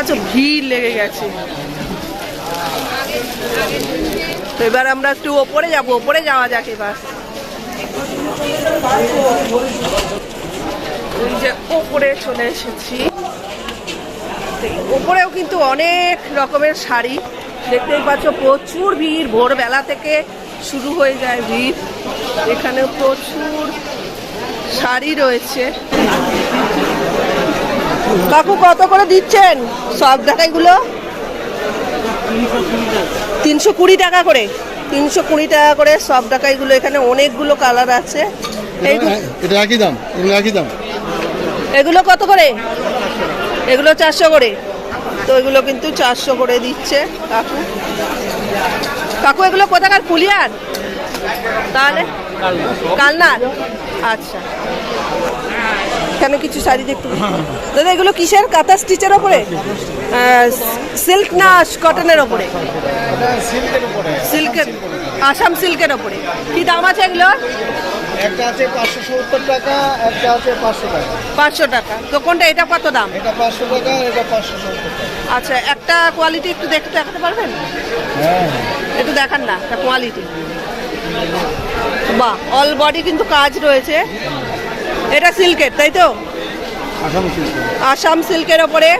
আচ্ছা ভিড় লেগে গেছে। এবার আমরা একটু ওপরে যাব, ওপরে যাওয়া যাক এবার। এই যে ওপরে চলে এসেছি। ওপরেও কিন্তু অনেক রকমের শাড়ি। দেখতেই পাচ্ছ, প্রচুর ভিড়। ভোরবেলা থেকে শুরু হয়ে যায় ভিড়। এখানে প্রচুর শাড়ি রয়েছে। কাকু কত করে দিচ্ছেন? সব ঢাকাইগুলো তিনশো কুড়ি টাকা করে। তিনশো কুড়ি টাকা করে সব ঢাকাইগুলো এখানে অনেকগুলো কালার আছে। এইগুলো এটা একই দাম। এগুলো একই দাম। এগুলো কত করে? এগুলো চারশো করে। তো এগুলো কিন্তু চারশো করে দিচ্ছে কাকু। কাকু এগুলো কোথাকার? ফুলিয়ার তাহলে? কালনার। আচ্ছা। এখানে কিছু শাড়ি দেখতে দাদা এগুলো কিসের? কাঁথা স্টিচের ওপরে? সিল্ক না কটনের ওপরে? সিল্কের উপরে আসাম সিল্কের ওপরে। কি দাম আছে এগুলো? একটা আছে পাঁচশো সত্তর টাকা একটা আছে পাঁচশো টাকা। পাঁচশো টাকা। তো কোনটা এটা কত দাম? এটা পাঁচশো টাকা এটা পাঁচশো সত্তর আচ্ছা একটা কোয়ালিটি একটু দেখতে দেখাতে পারবেন? হ্যাঁ। একটু দেখান না একটা কোয়ালিটি। বাহ অল বডি কিন্তু কাজ রয়েছে। এটা সিল্কের তাই তো? আসাম সিল্কের। ওপরে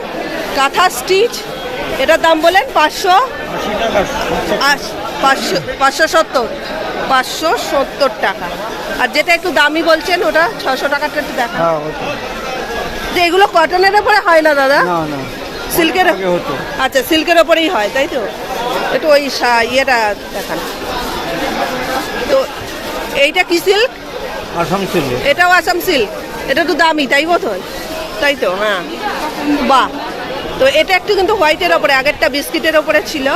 কাঁথা স্টিচ এটার দাম বলেন পাঁচশো পাঁচশো। পাঁচশো সত্তর পাঁচশো সত্তর টাকা। আর যেটা একটু দামি বলছেন ওটা ছশো টাকাটা একটু দেখা হ্যাঁ যে এগুলো কটনের ওপরে হয় না দাদা? সিল্কের আচ্ছা সিল্কের ওপরেই হয় তাই তো? একটু ওই ইয়েটা দেখান। তো এইটা কি সিল্ক? আসাম সিল্ক। এটাও আসাম সিল্ক। এটা একটু দামি তাই বোধ হয় তাই তো হ্যাঁ। বাহ। তো এটা একটু কিন্তু হোয়াইটের ওপরে আগেরটা বিস্কিটের ওপরে ছিল।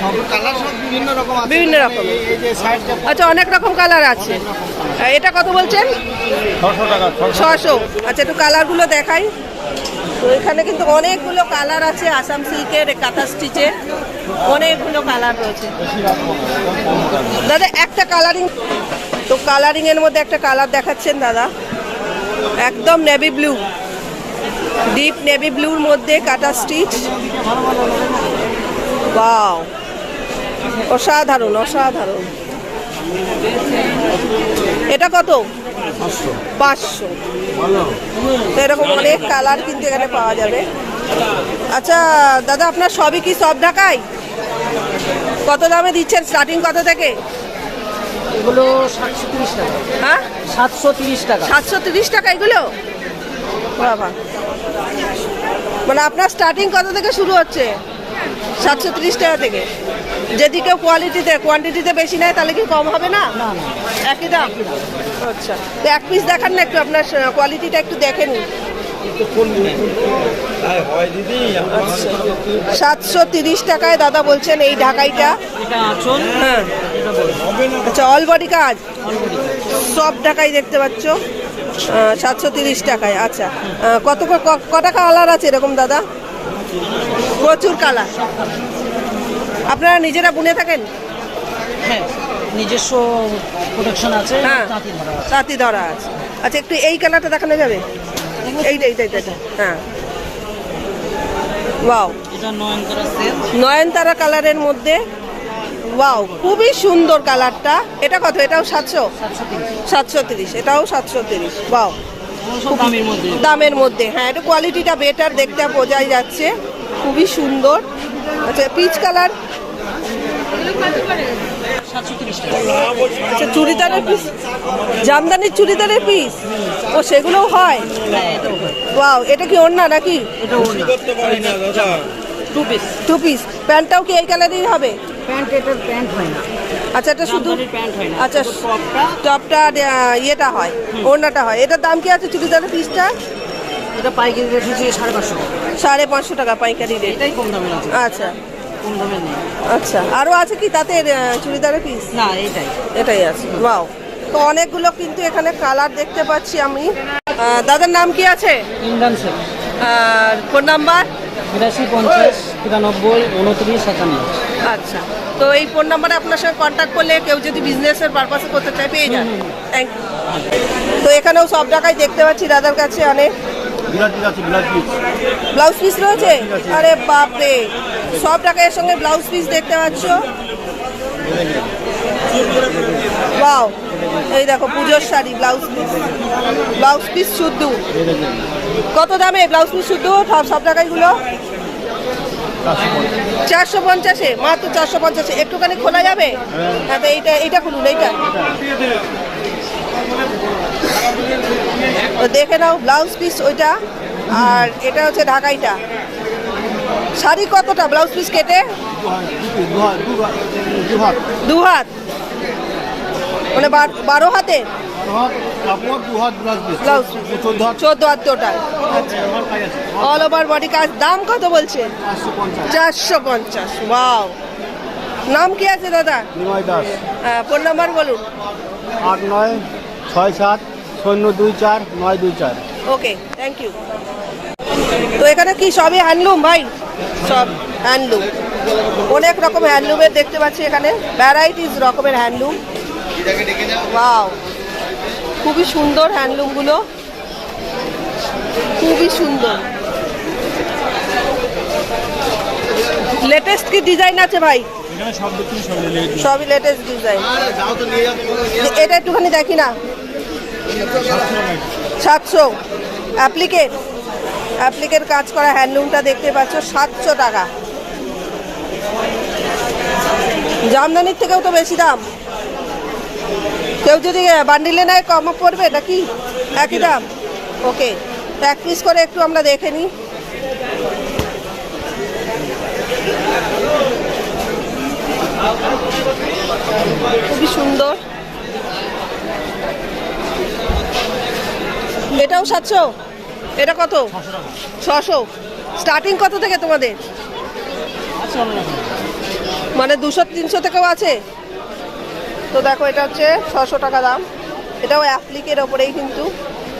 সব কালার সব বিভিন্ন রকম আছে। বিভিন্ন রকমের। এই যে সাইডটা আচ্ছা অনেক রকম কালার আছে। এটা কত বলছেন? ছশো ছশো আচ্ছা একটু কালারগুলো দেখাই। তো এখানে কিন্তু অনেকগুলো কালার আছে আসাম সিল্কের কাঁথা স্টিচের। অনেকগুলো কালার রয়েছে। দাদা একটা কালারিং তো কালারিং এর মধ্যে একটা কালার দেখাচ্ছেন দাদা। একদম নেভি ব্লু ডিপ নেভি ব্লুর মধ্যে কাটা স্টিচ বাও অসাধারণ অসাধারণ। এটা কত? পাঁচশো। তো এরকম অনেক কালার কিন্তু এখানে পাওয়া যাবে। আচ্ছা দাদা আপনার সবই কি সব ঢাকায়? কত দামে দিচ্ছেন? স্টার্টিং কত থেকে? এগুলো সাতশো তিরিশ টাকা। হ্যাঁ? সাতশো তিরিশ টাকা। সাতশো তিরিশ টাকা এগুলো? বাবা। মানে আপনার স্টার্টিং কত থেকে শুরু হচ্ছে? সাতশো তিরিশ টাকা থেকে। যদি কেউ কোয়ালিটিতে কোয়ান্টিটিতে বেশি নেয় তাহলে কি কম হবে না? একই দাম? আচ্ছা। তো এক পিস দেখান না একটু আপনার কোয়ালিটিটা একটু দেখে নিন। সাতশো তিরিশ টাকায় দাদা বলছেন এই ঢাকাইটা। হ্যাঁ। আচ্ছা অল বডি কাজ সব ঢাকাই দেখতে পাচ্ছ? সাতশো তিরিশ টাকায় আচ্ছা। কত কটা কালার আছে এরকম দাদা? প্রচুর কালার আপনারা নিজেরা বুনে থাকেন? হ্যাঁ নিজস্ব প্রোডাকশন আছে হ্যাঁ তাঁতি ধরা আছে। আচ্ছা একটু এই কালারটা দেখানো যাবে? এইটা এইটা এইটা। হ্যাঁ। ওয়াও নয়নতারা কালারের মধ্যে। ওয়াও খুবই সুন্দর কালারটা। এটা কত? এটাও সাতশো? সাতশো তিরিশ। এটাও সাতশো তিরিশ। বাও দামের মধ্যে। হ্যাঁ এটা কোয়ালিটিটা বেটার দেখতে বোঝাই যাচ্ছে। খুবই সুন্দর। আচ্ছা পিচ কালার আচ্ছা চুড়িদারের পিস জামদানির চুড়িদারের পিস ও সেগুলোও হয়? ওয়াও এটা কি ওড়না নাকি? এটা ওড়না। টু পিস টু পিস প্যান্টটাও কি এই কালারই হবে? প্যান্ট এটার প্যান্ট হয় না। আচ্ছা এটা শুধু জামদানির প্যান্ট হয় না। আচ্ছা টপটা ইয়েটা হয় ওড়নাটা হয়। এটার দাম কি আছে চুড়িদারের পিসটা এটা পাইকারি রেট হচ্ছে সাড়ে পাঁচশো। সাড়ে পাঁচশো টাকা পাইকারি রেট এটাই কম দামের আছে। আচ্ছা। কম দামের নেই। আচ্ছা আরও আছে কি তাতে চুড়িদারের পিস না এটাই। এটাই আছে ওয়াও তো অনেকগুলো কিন্তু এখানে কালার দেখতে পাচ্ছি আমি। দাদার নাম কি আছে? ইন্ডিয়ান সেল আর ফোন নাম্বার? বিরাশি পঞ্চাশ তিরানব্বই উনত্রিশ সাতান্ন আচ্ছা। তো এই ফোন নাম্বারে আপনার সঙ্গে কন্ট্যাক্ট করলে কেউ যদি বিজনেসের পারপাসে করতে চায় পেয়ে যান থ্যাংক তো এখানেও সব জায়গায় দেখতে পাচ্ছি দাদার কাছে অনেক। ব্লাউজ পিস রয়েছে? আরে বাপরে! সব টাকা এর সঙ্গে ব্লাউজ পিস দেখতে পাচ্ছ? বাও এই দেখো পুজোর sari blouse piece blouse piece শুদ্ধ। কত দামে ব্লাউজ পিস শুদ্ধ? সব সব টাকাগুলো চারশো পঞ্চাশে? মাত্র চারশো পঞ্চাশে। একটুখানি খোলা যাবে? হ্যাঁ তো এইটা এইটা খুলুন এইটা। ও দেখে নাও ব্লাউজ পিস ওইটা। আর এটা হচ্ছে ঢাকাইটা। শাড়ি কতটা ব্লাউজ পিস কেটে? দু হাত দু হাত দু হাত দু হাত মানে বার- হাতে? অল ওভার বডি কাজ। দাম কত বলছে? চারশো পঞ্চাশ। ওয়াও নাম কি আছে দাদা? দাস। ফোন নাম্বার বলুন। আট নয় ছয় সাত শূন্য দুই চার নয় দুই চার। ওকে থ্যাংক ইউ তো এখানে কি সবই হ্যান্ডলুম ভাই? সব হ্যান্ডলুম অনেক রকম হ্যান্ডলুমের দেখতে পাচ্ছি এখানে। ভ্যারাইটিস রকমের হ্যান্ডলুম ওয়াও। খুবই সুন্দর হ্যান্ডলুমগুলো। খুবই সুন্দর। লেটেস্ট কি ডিজাইন আছে ভাই? সবই লেটেস্ট ডিজাইন এটা একটুখানি দেখি না। সাতশো। অ্যাপ্লিকেট অ্যাপ্লিকের কাজ করা হ্যান্ডলুমটা দেখতে পাচ্ছ সাতশো টাকা। জামদানির থেকেও তো বেশি দাম। কেউ যদি বান্ডিলে নেয় কম পড়বে নাকি? একই দাম? ওকে এক পিস করে একটু আমরা দেখে নিই। খুবই সুন্দর। এটাও সাতশো? এটা কত? ছশো। স্টার্টিং কত থেকে তোমাদের? মানে দুশো, তিনশো থেকেও আছে? তো দেখো এটা হচ্ছে ছশো টাকা দাম। এটাও অ্যাপ্লিকের ওপরেই কিন্তু।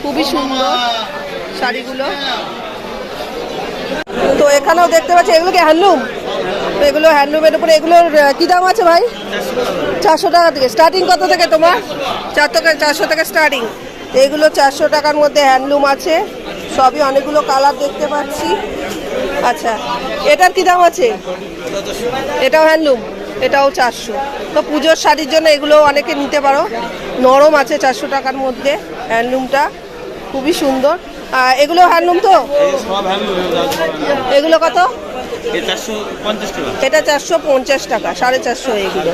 খুবই সুন্দর শাড়িগুলো। তো এখানেও দেখতে পাচ্ছি, এগুলো কি হ্যান্ডলুম তো এগুলো হ্যান্ডলুমের উপরে, এগুলোর কি দাম আছে ভাই? চারশো টাকা থেকে। স্টার্টিং কত থেকে তোমার? চার থেকে, চারশো থেকে স্টার্টিং এগুলো চারশো টাকার মধ্যে হ্যান্ডলুম আছে। সবই অনেকগুলো কালার দেখতে পাচ্ছি। আচ্ছা এটার কি দাম আছে? এটাও হ্যান্ডলুম এটাও চারশো। তো পুজোর শাড়ির জন্য এগুলো অনেকে নিতে পারো। নরম আছে চারশো টাকার মধ্যে হ্যান্ডলুমটা। খুবই সুন্দর। এগুলো হ্যান্ডলুম তো? এগুলো কত? এটা চারশো পঞ্চাশ টাকা, সাড়ে চারশো এগুলো।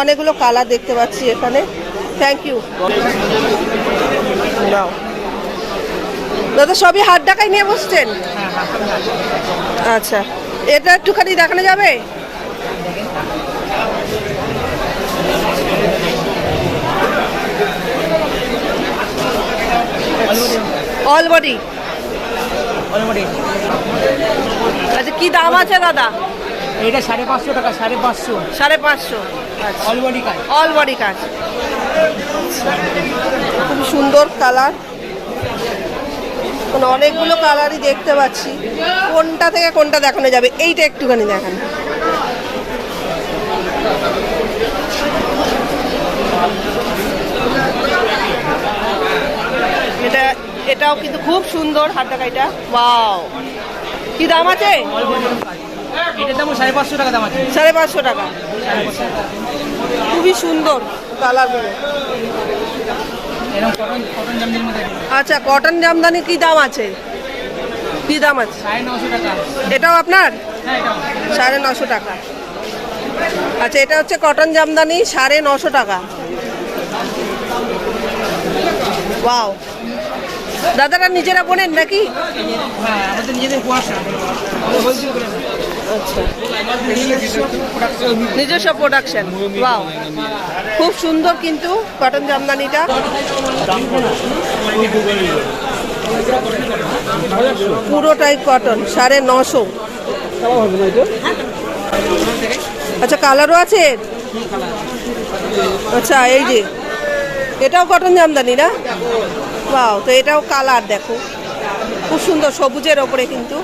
অনেকগুলো কালার দেখতে পাচ্ছি এখানে। থ্যাংক ইউ দাদা, সবই হাত ডাকাই নিয়ে বসছেন? আচ্ছা। এটা একটুখানি দেখানো যাবে? অল বডি আচ্ছা কি দাম আছে দাদা? এইটা সাড়ে পাঁচশো টাকা সাড়ে পাঁচশো। সাড়ে পাঁচশো। আচ্ছা। অলবডি কাজ। অল বডি কাজ। খুব সুন্দর কালার। মানে অনেকগুলো কালারই দেখতে পাচ্ছি। কোনটা থেকে কোনটা দেখানো যাবে এইটা একটুখানি দেখান এটা এটাও কিন্তু খুব সুন্দর হাত টাকাইটা ওয়াও। কি দাম আছে? সাড়ে পাঁচশো টাকা দাম আছে। সাড়ে পাঁচশো টাকা। খুবই সুন্দর। কালারগুলো। আচ্ছা কটন জামদানি কি দাম আছে? কি দাম আছে? এটাও আপনার? হ্যাঁ সাড়ে নশো টাকা। আচ্ছা এটা হচ্ছে কটন জামদানি সাড়ে নশো টাকা। ওয়াও। দাদারা নিজেরা বোনেন নাকি? হ্যাঁ। আচ্ছা। নিজস্ব প্রোডাকশন ওয়াও খুব সুন্দর কিন্তু কটন জামদানিটা। পুরোটাই কটন সাড়ে নশো। আচ্ছা কালারও আছে? আচ্ছা এই যে। এটাও কটন জামদানি না? বাও তো এটাও কালার দেখো। খুব সুন্দর, সবুজের ওপরে কিন্তু।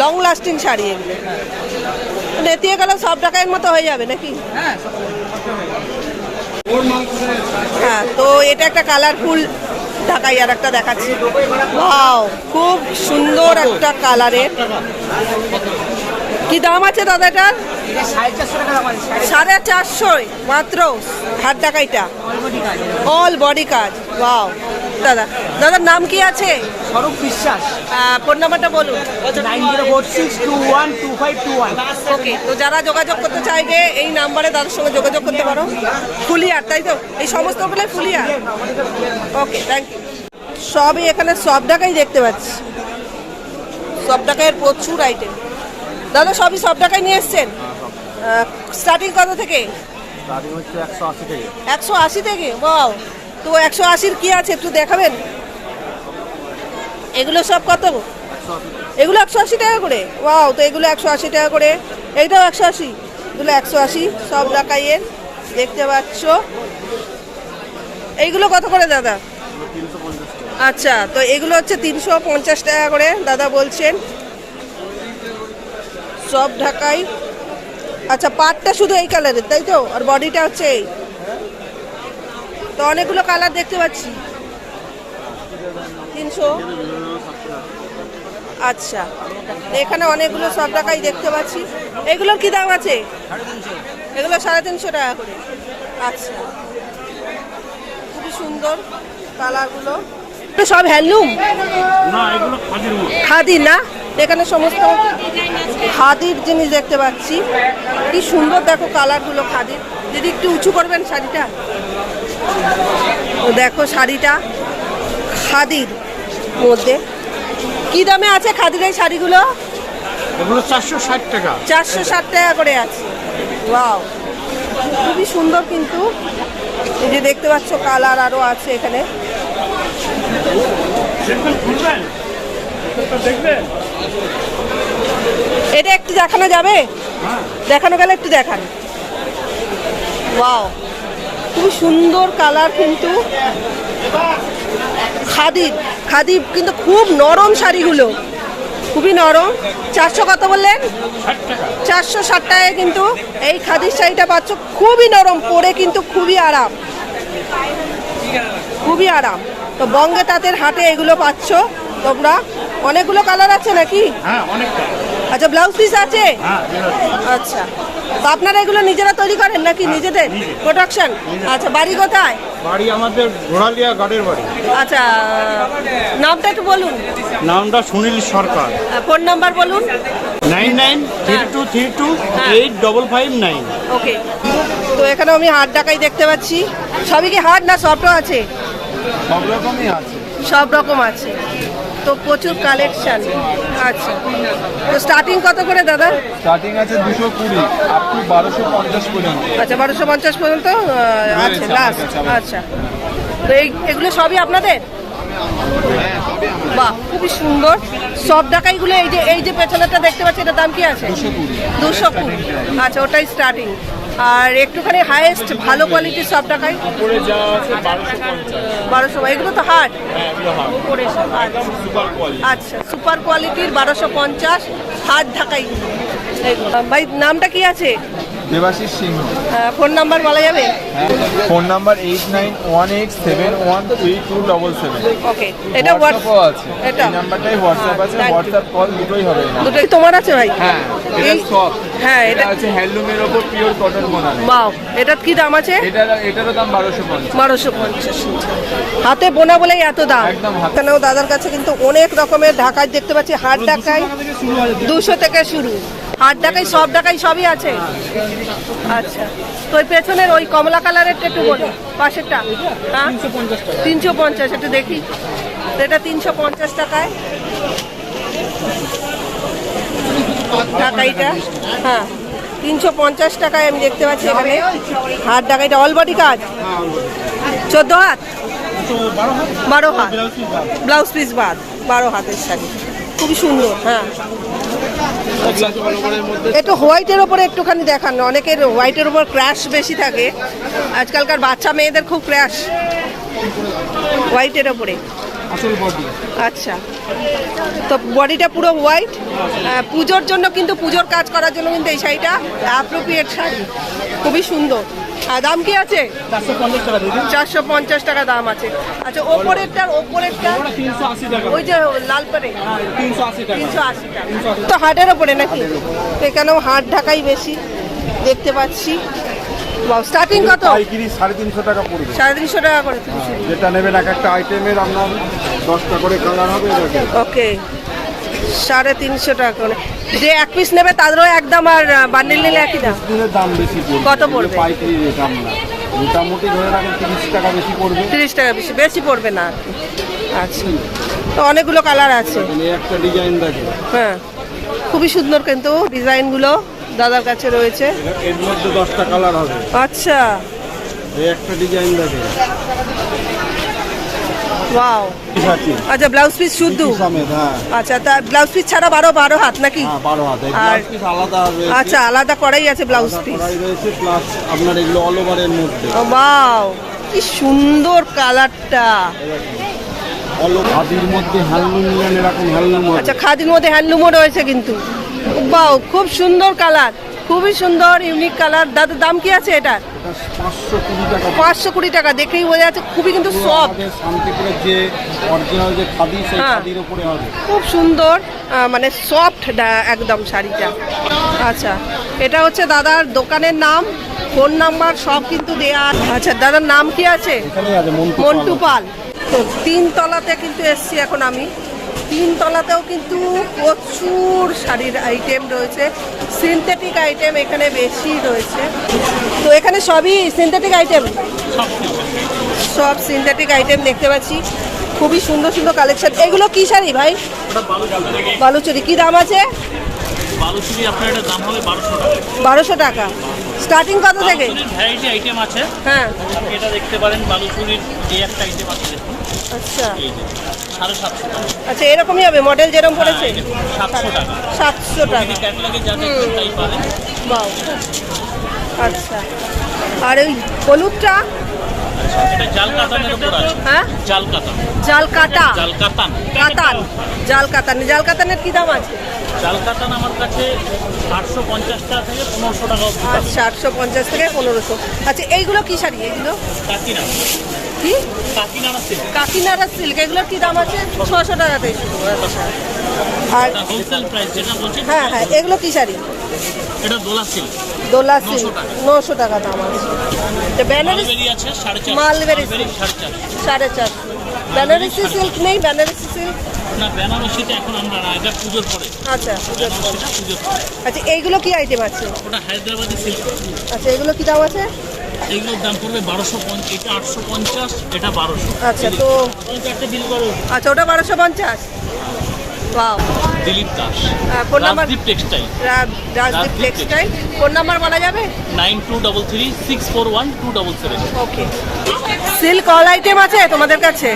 লং লাস্টিং শাড়ি এগুলো। নেতিয়ে গেলে সব টাকার মতো হয়ে যাবে নাকি? হ্যাঁ তো এটা একটা কালারফুল ঢাকাই আর একটা দেখাচ্ছি। খুব সুন্দর একটা কালারের কি দাম আছে দাদা এটার? সাড়ে চারশো মাত্র। হাত টাকাইটা অল বডি কাজ ওয়াও দাদা দাদার নাম কি আছে? স্বরূপ বিশ্বাস। ফোন নাম্বারটা বলুন। ওকে তো যারা যোগাযোগ করতে চাইবে এই নাম্বারে তাদের সঙ্গে যোগাযোগ করতে পারো। ফুলিয়ার তাই তো? এই সমস্ত সমস্তগুলো ফুলিয়ার? ওকে থ্যাংক ইউ সবই এখানে সব টাকাই দেখতে পাচ্ছি। সব টাকায় প্রচুর আইটেম দাদা সবই সব টাকায় নিয়ে এসছেন? স্টার্টিং কত থেকে? একশো আশি থেকে। বাও তো একশো আশির কি আছে একটু দেখাবেন? এগুলো সব কত? এগুলো একশো আশি টাকা করে? ওয়াও তো এগুলো একশো আশি টাকা করে। এইটাও একশো আশি। এগুলো একশো আশি সব রাখাইয়ের দেখতে পাচ্ছ? এইগুলো কত করে দাদা? আচ্ছা তো এগুলো হচ্ছে তিনশো পঞ্চাশ টাকা করে দাদা বলছেন। সব ঢাকাই। আচ্ছা পাটটা শুধু এই কালারের তাই তো? আর বডিটা হচ্ছে এই। তো অনেকগুলো কালার দেখতে পাচ্ছি। তিনশো। আচ্ছা এখানে অনেকগুলো সব টাকাই দেখতে পাচ্ছি। এগুলোর কি দাম আছে? এগুলো সাড়ে তিনশো টাকা করে। আচ্ছা খুবই সুন্দর কালারগুলো সব হ্যান্ডলুম খাদি না? এখানে সমস্ত খাদির জিনিস দেখতে পাচ্ছি। কি সুন্দর দেখো কালারগুলো খাদির। যদি একটু উঁচু করবেন শাড়িটা? দেখো শাড়িটা খাদির মধ্যে। কি দামে আছে খাদির এই শাড়িগুলো? এগুলো চারশো ষাট টাকা। চারশো ষাট টাকা করে আছে। ওয়াও। খুবই সুন্দর কিন্তু। এই যে দেখতে পাচ্ছ কালার আরও আছে এখানে। দেখবেন? এটা একটু দেখানো যাবে? দেখানো গেলে একটু দেখান। ওয়াও, খুবই সুন্দর কালার কিন্তু। খাদির খাদি কিন্তু খুব নরম শাড়িগুলো। খুবই নরম। চারশো কত বললেন? চারশো ষাট টাকায় কিন্তু এই খাদির শাড়িটা পাচ্ছ। খুবই নরম, পরে কিন্তু খুবই আরাম। খুবই আরাম। তো বঙ্গে তাঁতের হাটে এগুলো পাচ্ছ তোমরা। অনেকগুলো কালার আছে নাকি? হ্যাঁ আচ্ছা ব্লাউজ পিস আছে? হ্যাঁ আচ্ছা। তো আপনারা এগুলো নিজেরা তৈরি করেন নাকি নিজেদের প্রোডাকশন আচ্ছা বাড়ি কোথায়? বাড়ি আমাদের ঘোড়ালিয়া গাড়ির বাড়ি। আচ্ছা নামটা একটু বলুন। নামটা সুনীল সরকার। ফোন নাম্বার বলুন। Nine nine three two three two eight double five nine. Okay. তো এখানে আমি হাট ডাকাই দেখতে পাচ্ছি। সবই কি হাট না সবটাও আছে? সব রকমই আছে। সব রকম আছে। তো প্রচুর কালেকশন আচ্ছা। তো স্টার্টিং কত করে দাদা? স্টার্টিং আছে দুশো কুড়ি আপ টু বারোশো পঞ্চাশ পর্যন্ত। আচ্ছা বারোশো পঞ্চাশ পর্যন্ত আহ, আছে লাস্ট আচ্ছা তো এই এগুলো সবই আপনাদের? বাহ খুবই সুন্দর। সব ডাকাইগুলো এই যে এই যে পেছনেরটা দেখতে পাচ্ছি এটার দাম কি আছে? দুশো কুড়ি। আচ্ছা ওটাই স্টার্টিং আর একটুখানি হাইয়েস্ট ভালো কোয়ালিটির সব টাকায় বারোশো এগুলো তো হাট হ্যাঁ আচ্ছা। সুপার কোয়ালিটি আচ্ছা সুপার কোয়ালিটির বারোশো পঞ্চাশ হাট ঢাকাই। ভাই নামটা কি আছে? দেবাশিস সিংহ। ফোন নাম্বার বলা যাবে? Phone number eight nine one eight seven one three two double seven. Okay এটা হোয়াটসঅ্যাপও আছে। এটা। নাম্বারটাই হোয়াটসঅ্যাপ আছে হোয়াটসঅ্যাপ কল দুটোই হবে দুটোই তোমার আছে ভাই? হ্যাঁ এটা সব হ্যাঁ এটা এটা আছে হ্যান্ডলুমের ওপর পিওর কটন বানানো বাও এটার কি দাম আছে? এটার এটারও দাম বারোশো পঞ্চাশ। বারোশো পঞ্চাশ। হাতে বোনা বলেই এত দাম। একদম দাদার কাছে কিন্তু অনেক রকমের ঢাকায় দেখতে পাচ্ছি হাট ঢাকায় দুশো থেকে শুরু। হাট ডাকাই সব ঢাকায় সবই আছে? আচ্ছা। তো ওই পেছনের ওই কমলা কালারের একটু বলুন পাশেরটা? হ্যাঁ? তিনশো পঞ্চাশ, একটু দেখি। এটা তিনশো পঞ্চাশ টাকায়। ঢাকাইটা হ্যাঁ। তিনশো পঞ্চাশ টাকায় আমি দেখতে পাচ্ছি এখানে। হাট ঢাকাইটা অল বডি কাজ? চোদ্দ হাত। বারো হাত। ব্লাউজ পিস বাদ। বারো হাতের শাড়ি। খুবই সুন্দর হ্যাঁ। একটু হোয়াইটের ওপরে একটুখানি দেখান অনেকের হোয়াইটের ওপর ক্র্যাশ বেশি থাকে। আজকালকার বাচ্চা মেয়েদের খুব ক্র্যাশ হোয়াইটের ওপরে। আচ্ছা। তো বডিটা পুরো হোয়াইট পুজোর জন্য কিন্তু পুজোর কাজ করার জন্য কিন্তু এই শাড়িটা অ্যাপ্রোপ্রিয়েট শাড়ি খুবই সুন্দর। আর দাম কি আছে? চারশো পঞ্চাশ টাকা দাম আছে। আচ্ছা ওপরেরটার ওপরেরটা? তিনশো আশি টাকা। ওই যে লাল পাড়ে তিনশো আশি টাকা। তিনশো আশি টাকা। তো হাটের ওপরে নাকি? এখানেও হাট ঢাকাই বেশি। দেখতে পাচ্ছি। স্টার্টিং কত? পাইকিরি সাড়ে তিনশো টাকা পড়বে। সাড়ে তিনশো টাকা করে। থেকে যেটা নেবেন এক একটা আইটেমের আপনার দশটা করে কালার হবে ওকে সাড়ে তিনশো টাকা করে। যে এক পিস নেবে তাদেরও একদম আর বান্ডিল নিলে একই দাম। দাম বেশি কত পড়বে? পাইকারি রেট আমরা। মোটামুটি ধরে রাখেন তিরিশ টাকা বেশি পড়বে। তিরিশ টাকা বেশি বেশি পড়বে না। আচ্ছা। তো অনেকগুলো কালার আছে। একটা ডিজাইন দেখে। হ্যাঁ। খুবই সুন্দর কিন্তু ডিজাইনগুলো দাদার কাছে রয়েছে। এর মধ্যে দশটা কালার হবে। আচ্ছা। একটা ডিজাইন দেখে। ওয়াও আচ্ছা ব্লাউজ পিস শুদ্ধ আচ্ছা তা ব্লাউজ পিস ছাড়া বারো বারো হাত নাকি? হ্যাঁ বারো হাত। আর- আলাদা আচ্ছা আলাদা করাই আছে ব্লাউজ পিস রয়েছে প্লাস আপনার এগুলো অল ওভারের মধ্যে। ওয়াও কি সুন্দর কালারটা খাদির মধ্যে হ্যান্ডলুম এরকম হ্যান্ডলুম আচ্ছা খাদির মধ্যে হ্যান্ডলুমও রয়েছে কিন্তু। বাও খুব সুন্দর কালার খুবই সুন্দর ইউনিক কালার দাদা দাম কি আছে এটা এটা পাঁচশো কুড়ি টাকা। দেখেই বোঝা যাচ্ছে খুবই কিন্তু সফট যে অরিজিনাল যে খাদি সেই হ্যাঁ। খাদির উপরে হবে। খুব সুন্দর মানে সফট একদম শাড়িটা। আচ্ছা এটা হচ্ছে দাদার দোকানের নাম ফোন নাম্বার সব কিন্তু দেয়া আছে। আচ্ছা দাদার নাম কি আছে? মন্টু পাল। তো তিন তলাতে কিন্তু এসছি এখন আমি। তিন তলাতেও কিন্তু প্রচুর শাড়ির আইটেম রয়েছে। সিনথেটিক আইটেম এখানে বেশি রয়েছে। তো এখানে সবই সিনথেটিক আইটেম সব সিনথেটিক আইটেম দেখতে পাচ্ছি। খুবই সুন্দর সুন্দর কালেকশন এগুলো কি শাড়ি ভাই? বালুচুরি। কি দাম আছে? বারোশো টাকা। স্টার্টিং কত থেকে? ভ্যারাইটি আইটেম আছে। হ্যাঁ। এটা দেখতে পারেন বালুচুরির এই একটা আইটেম আছে আচ্ছা। সাড়ে সাতশো টাকা। আচ্ছা এরকমই হবে? মডেল যেরকম পড়েছে? সাতশো টাকা। সাতশো টাকা। যদি যা দেখবেন তাই পাবেন। বাও আচ্ছা। আর ওই হলুদটা? এটা জাল কাতানের উপর আছে। হ্যাঁ? জাল কাতান জাল কাটা? জাল কাতান কাতান জাল কাতান জাল কাতানের কি দাম আছে? জাল কাতান আমার কাছে আটশো পঞ্চাশ টাকা থেকে পনেরোশো টাকা আচ্ছা আটশো পঞ্চাশ থেকে পনেরোশো। আচ্ছা এইগুলো কি শাড়ি? এগুলো কাকিনাড়া কি? কাকিনাড়া সিল্ক এগুলোর কি দাম আছে? ছশো শুরু আচ্ছা আর হোলসেল প্রাইস যেটা বলছি হ্যাঁ হ্যাঁ এগুলো কি শাড়ি? এটা দোলা সিল্ক দোলা সিল্ক নশো টাকা দাম আছে। তো বেনারস আছে মালবেরি সাড়ে চারশো। বেনারসি সিল্ক নেই বেনারসি সিল্ক না বেনারসিটা এখন আমরা না এটা পুজোর পরে। আচ্ছা পুজোর পরে। পুজোর পরে। আচ্ছা এইগুলো কি আইটেম আছে? ওটা হায়দ্রাবাদি সিল্ক আচ্ছা এগুলো কি দাম আছে? এইগুলোর দাম পড়বে বারোশো পঞ্চাশ এটা আটশো পঞ্চাশ এটা বারোশো। আচ্ছা তো একটা বিল করো। আচ্ছা ওটা বারোশো পঞ্চাশ? বাও Dilip Das phone number Rajdeep textile Rajdeep textile phone number বলা যাবে nine two double three six four one two double seven okay silk all item আছে তোমাদের কাছে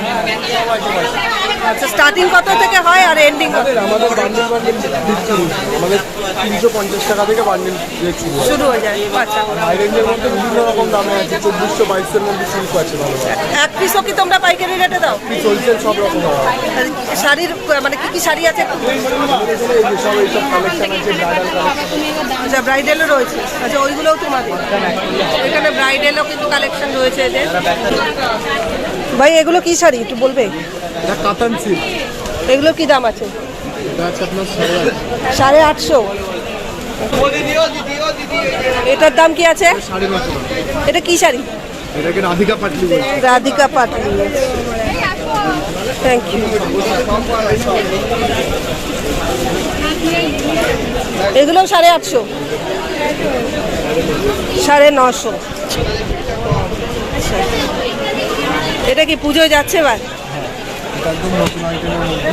আচ্ছা স্টার্টিং কত থেকে হয় আর এন্ডিং কত? আমাদের বান্ডিল বান্ডিল আমাদের তিনশো পঞ্চাশ টাকা থেকে বান্ডিল শুরু হয়ে। যায় আচ্ছা। হাই রেঞ্জের মধ্যে বিভিন্ন রকম দামে আছে চব্বিশশো বাইশের মধ্যে সিল্ক আছে ভালো এক পিসও কি তোমরা পাইকারি রেটে দাও? চলছে সব রকম শাড়ির মানে কি কি শাড়ি সব এইসব কালেকশন আছে? আচ্ছা ব্রাইডালও রয়েছে। আচ্ছা ওইগুলোও তোমাদের এখানে ব্রাইডালও কিন্তু কালেকশন রয়েছে এদের। ভাই এগুলো কি শাড়ি? একটু বলবে? কাতান সিল্ক এগুলো কি দাম আছে? সাড়ে আটশো। এটার দাম কি আছে? এটা কি শাড়ি? এটাকে রাধিকা পাটলি রাধিকা পাটলি। থ্যাংক ইউ এগুলো সাড়ে আটশো। সাড়ে নশো। আচ্ছা। এটা কি পুজোয় যাচ্ছে এবার? এটা একদম নতুন আইটেমের মধ্যে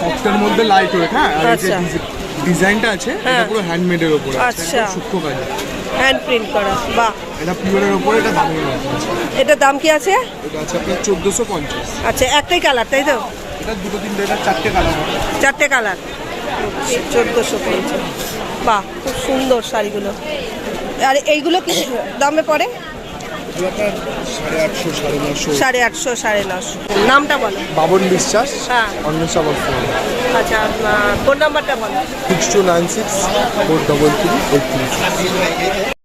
সফটের মধ্যে লাইট ওয়েট হ্যাঁ? আর যে আচ্ছা। ডিজাইনটা আছে হ্যাঁ। এটা পুরো হ্যান্ডমেডের আচ্ছা। সূক্ষ্ম কাজ হ্যান্ড প্রিন্ট করা বাহ। এটা পিওরের দাম কি আছে? এটা আছে আপনার চোদ্দোশো পঞ্চাশ। আচ্ছা একটাই কালার তাই তো? এটা দুটো তিনটে এটা চারটে কালার চারটে কালার চোদ্দোশো পঞ্চাশ। বাহ খুব সুন্দর শাড়িগুলো। আর এইগুলো কি দামে পড়ে? সাড়ে আটশো সাড়ে নশো নামটা বলো। বাবন বিশ্বাস হ্যাঁ। অন্বেষা আচ্ছা ফোন নাম্বারটা বলো। Six two nine six four double three eight three